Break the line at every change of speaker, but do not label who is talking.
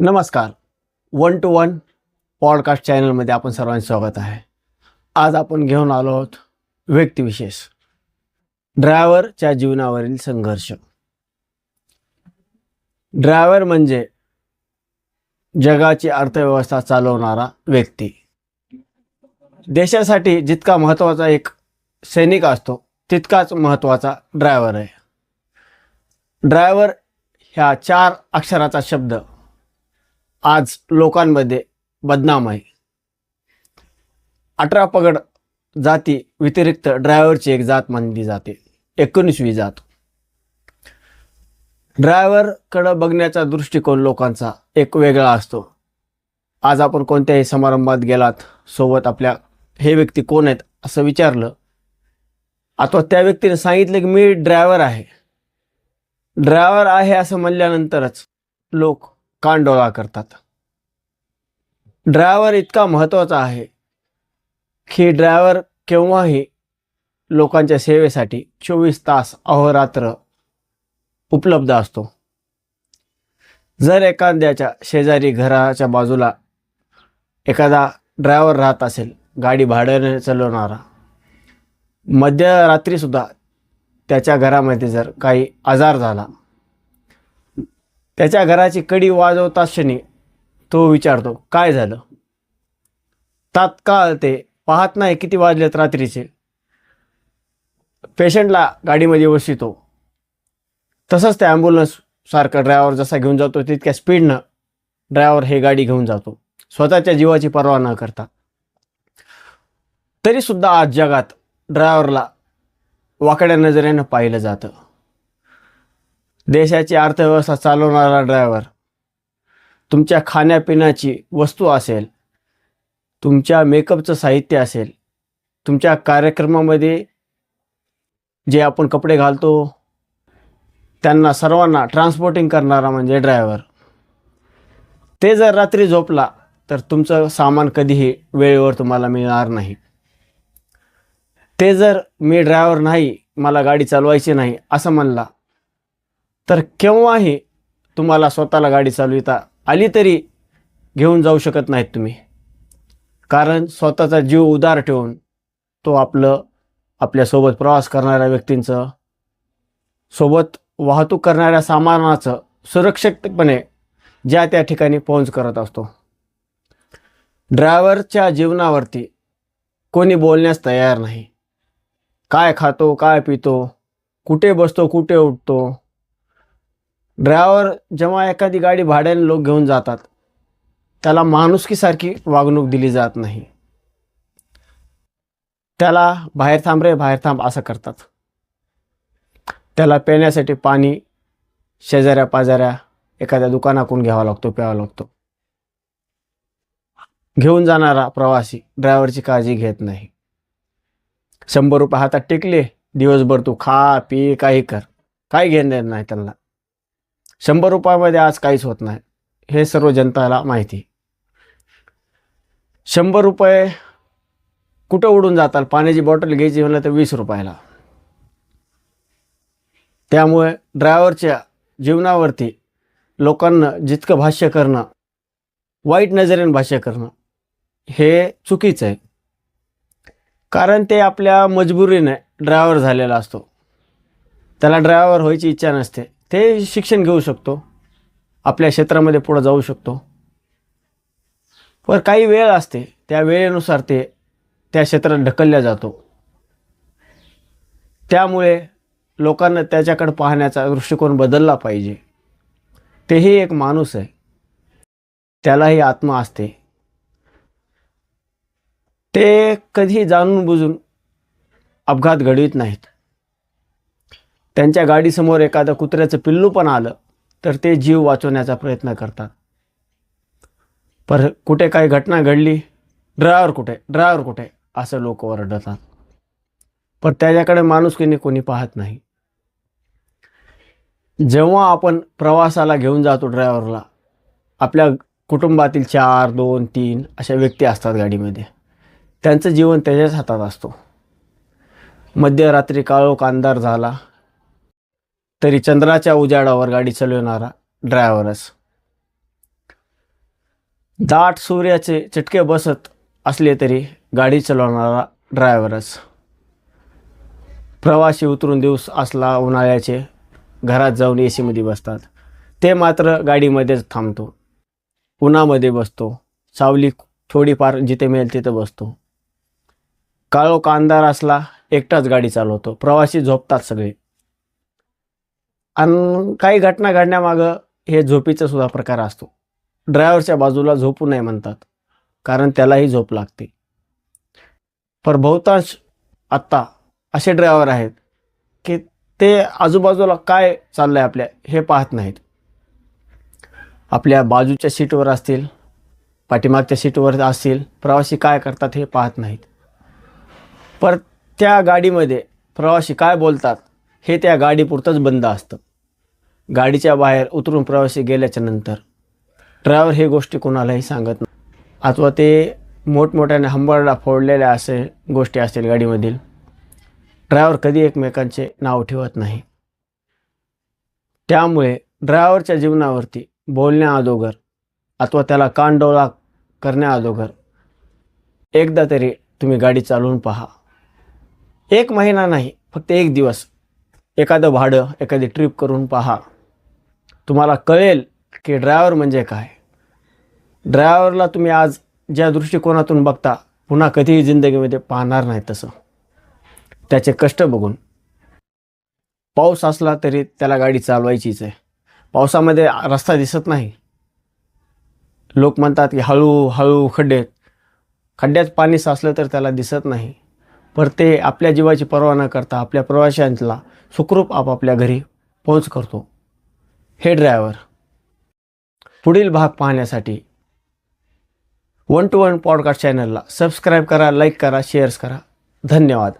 नमस्कार. One two one podcast चॅनलमध्ये आपण सर्वांचे स्वागत आहे. आज आपण घेऊन आलो आहोत व्यक्तिविशेष. ड्रायव्हरच्या जीवनावरील संघर्ष. ड्रायव्हर म्हणजे जगाची अर्थव्यवस्था चालवणारा व्यक्ती. देशासाठी जितका महत्त्वाचा एक सैनिक असतो तितकाच महत्त्वाचा ड्रायव्हर आहे. ड्रायव्हर ह्या चार अक्षराचा शब्द आज लोकांमध्ये बदनाम आहे. अठरा पगड जाती व्यतिरिक्त ड्रायव्हरची एक जात मानली जाते. एकोणीसवी जात. ड्रायव्हरकडं बघण्याचा दृष्टिकोन लोकांचा एक वेगळा असतो. आज आपण कोणत्याही समारंभात गेलात सोबत आपल्या हे व्यक्ती कोण आहेत असं विचारलं अथवा त्या व्यक्तीने सांगितलं की मी ड्रायव्हर आहे. ड्रायव्हर आहे असं म्हणल्यानंतरच लोक कानडोळा करतात. ड्रायव्हर इतका महत्त्वाचा आहे की ड्रायव्हर केव्हाही लोकांच्या सेवेसाठी चोवीस तास अहोरात्र उपलब्ध असतो. जर एखाद्याच्या शेजारी घराच्या बाजूला एखादा ड्रायव्हर राहत असेल गाडी भाड्याने चालवणारा मध्यरात्रीसुद्धा त्याच्या घरामध्ये जर काही आजार झाला त्याच्या घराची कडी वाजवता क्षणी तो विचारतो काय झालं? तात्काळ ते पाहत नाही किती वाजलेत रात्रीचे. पेशंटला गाडीमध्ये बसवितो. तसंच त्या ॲम्ब्युलन्स सारखा ड्रायव्हर जसा घेऊन जातो तितक्या स्पीडनं ड्रायव्हर हे गाडी घेऊन जातो. स्वतःच्या जीवाची पर्वा न करता. तरीसुद्धा आज जगात ड्रायव्हरला वाकड्या नजरेनं पाहिलं जातं. देशाची अर्थव्यवस्था चालवणारा ड्रायव्हर तुमच्या खाण्यापिण्याची वस्तू असेल तुमच्या मेकअपचं साहित्य असेल तुमच्या कार्यक्रमामध्ये जे आपण कपडे घालतो त्यांना सर्वांना ट्रान्सपोर्टिंग करणारा म्हणजे ड्रायव्हर ते जर रात्री झोपला तर तुमचं सामान कधीही वेळेवर तुम्हाला मिळणार नाही. ते जर मी ड्रायव्हर नाही मला गाडी चालवायची नाही असं म्हणला तर केव्हाही तुम्हाला स्वतःला गाडी चालविता आली तरी घेऊन जाऊ शकत नाहीत तुम्ही. कारण स्वतःचा जीव उदार ठेवून तो आपलं आपल्यासोबत प्रवास करणाऱ्या व्यक्तींचं सोबत वाहतूक करणाऱ्या सामानाचं सुरक्षितपणे ज्या त्या ठिकाणी पोहोच करत असतो. ड्रायव्हरच्या जीवनावरती कोणी बोलण्यास तयार नाही. काय खातो काय पितो कुठे बसतो कुठे उठतो ड्रायव्हर जेव्हा एखादी गाडी भाड्याने लोक घेऊन जातात त्याला माणुसकीसारखी वागणूक दिली जात नाही. त्याला बाहेर थांब रे बाहेर थांब असं करतात. त्याला पिण्यासाठी पाणी शेजाऱ्या पाजाऱ्या एखाद्या दुकानाकडून घ्यावा लागतो प्यावा लागतो. घेऊन जाणारा प्रवासी ड्रायव्हरची काळजी घेत नाही. शंभर रुपये हातात टेकले दिवसभर तू खा पी काही कर. काही घेणं नाही त्यांना. शंभर रुपयामध्ये आज काहीच होत नाही. हे सर्व जनताला माहिती. शंभर रुपये कुठं उडून जातात? पाण्याची बॉटल घ्यायची म्हणलं तर वीस रुपयाला. त्यामुळे ड्रायव्हरच्या जीवनावरती लोकांना जितकं भाष्य करणं वाईट नजरेने भाष्य करणं हे चुकीचं आहे. कारण ते आपल्या मजबुरीने ड्रायव्हर झालेला असतो. त्याला ड्रायव्हर व्हायची इच्छा नसते. ते शिक्षण घेऊ शकतो. आपल्या क्षेत्रामध्ये पुढं जाऊ शकतो. पण काही वेळ असते. त्या वेळेनुसार ते त्या क्षेत्रात ढकलल्या जातो. त्यामुळे लोकांना त्याच्याकडे पाहण्याचा दृष्टिकोन बदलला पाहिजे. तेही एक माणूस आहे. त्यालाही आत्मा असते. ते कधी जाणून बुजून अपघात घडवीत नाहीत. त्यांच्या गाडीसमोर एखादं कुत्र्याचं पिल्लू पण आलं तर ते जीव वाचवण्याचा प्रयत्न करतात. पर कुठे काही घटना घडली ड्रायव्हर कुठे ड्रायव्हर कुठे असं लोक ओरडतात. पण त्याच्याकडे माणुसकीने कोणी पाहत नाही. जेव्हा आपण प्रवासाला घेऊन जातो ड्रायव्हरला आपल्या कुटुंबातील चार दोन तीन अशा व्यक्ती असतात गाडीमध्ये. त्यांचं जीवन त्याच्याच हातात असतो. मध्यरात्री काळोख अंधार झाला तरी चंद्राच्या उजाडावर गाडी चालवणारा ड्रायव्हरच. दाट सूर्याचे चटके बसत असले तरी गाडी चालवणारा ड्रायव्हरच. प्रवासी उतरून दिवस असला उन्हाळ्याचे घरात जाऊन ए सीमध्ये बसतात. ते मात्र गाडीमध्येच थांबतो. उन्हामध्ये बसतो. सावली थोडीफार जिथे मिळेल तिथं बसतो. काळो कांदार असला एकटाच गाडी चालवतो. प्रवासी झोपतात सगळे. आणि काही घटना घडण्यामागं हे झोपीचा सुद्धा प्रकार असतो. ड्रायव्हरच्या बाजूला झोपू नये म्हणतात कारण त्यालाही झोप लागते. पर बहुतांश आत्ता असे ड्रायव्हर आहेत की ते आजूबाजूला काय चाललं आहे आपल्या हे पाहत नाहीत. आपल्या बाजूच्या सीटवर असतील पाठीमागच्या सीटवर असतील प्रवासी काय करतात हे पाहत नाहीत. पर त्या गाडीमध्ये प्रवासी काय बोलतात हे त्या गाडीपुरतंच बंद असतं. गाडीच्या बाहेर उतरून प्रवासी गेल्याच्यानंतर ड्रायव्हर हे गोष्टी कोणालाही सांगत नाही. अथवा ते मोठमोठ्याने हंबरडा फोडलेल्या असे गोष्टी असतील गाडीमधील. ड्रायव्हर कधी एकमेकांचे नाव ठेवत नाही. त्यामुळे ड्रायव्हरच्या जीवनावरती बोलण्या अगोदर अथवा त्याला कानडोळा करण्याअगोदर एकदा तरी तुम्ही गाडी चालवून पहा. एक महिना नाही फक्त एक दिवस. एखादं भाडं एखादी ट्रिप करून पहा. तुम्हाला कळेल की ड्रायव्हर म्हणजे काय. ड्रायव्हरला तुम्ही आज ज्या दृष्टिकोनातून बघता पुन्हा कधीही जिंदगीमध्ये पाहणार नाही तसं. त्याचे कष्ट बघून. पाऊस असला तरी त्याला गाडी चालवायचीच आहे. पावसामध्ये रस्ता दिसत नाही. लोक म्हणतात की हळू हळू खड्डे. खड्ड्यात पाणी साचलं तर त्याला दिसत नाही. पर ते आपल्या जीवाची पर्वा न करता आपल्या प्रवाशांला सुखरूप आपापल्या घरी पोहोच करतो. हे ड्रायव्हर पुढील भाग पाहण्यासाठी वन टू वन पॉडकास्ट चॅनलला सबस्क्राईब करा लाईक करा शेअर्स करा. धन्यवाद.